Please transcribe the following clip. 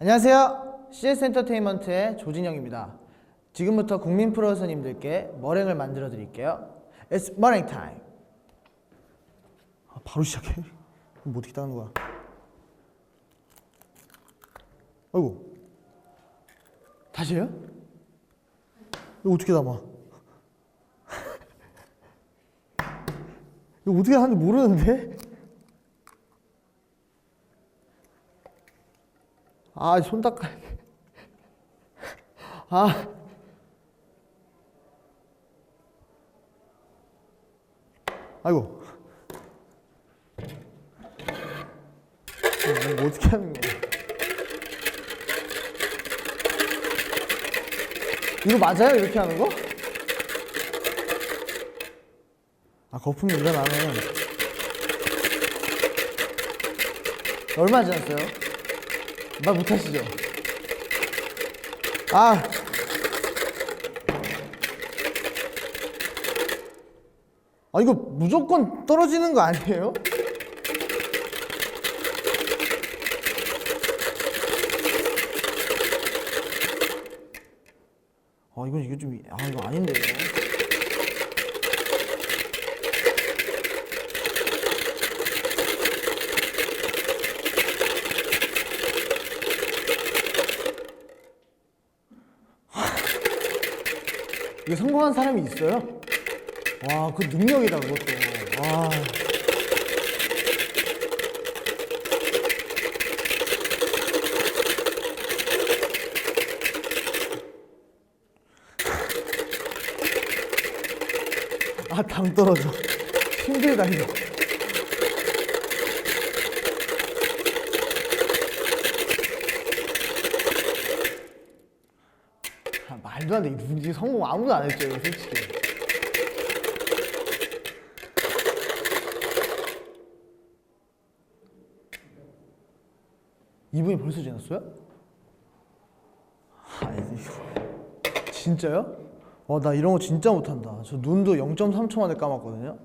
안녕하세요. CS 엔터테인먼트의 조진영입니다. 지금부터 국민 프로선님들께 머랭을 만들어 드릴게요. It's 머랭 타임. 아, 바로 시작해. 뭐 어떻게 따는 거야? 아이고. 다시 해요? 이거 어떻게 담아? 이거 어떻게 하는지 모르는데? 아, 손 닦아야 돼. 아. 아이고. 이거 뭐 어떻게 하는 거야? 이거 맞아요? 이렇게 하는 거? 아, 거품이 일어나면. 얼마 지났어요? 말 못하시죠? 아. 아, 이거 무조건 떨어지는 거 아니에요? 아, 이건 이게 좀, 아, 이거 아닌데. 이게 성공한 사람이 있어요? 와, 그 능력이다, 그것도. 와. 아, 당 떨어져. 힘들다, 이거. 아, 말도 안 돼. 누군지 성공 아무도 안 했죠, 이거 솔직히. 이분이 벌써 지났어요? 아, 이거 진짜요? 와, 나 이런 거 진짜 못한다. 저 눈도 0.3초 만에 감았거든요.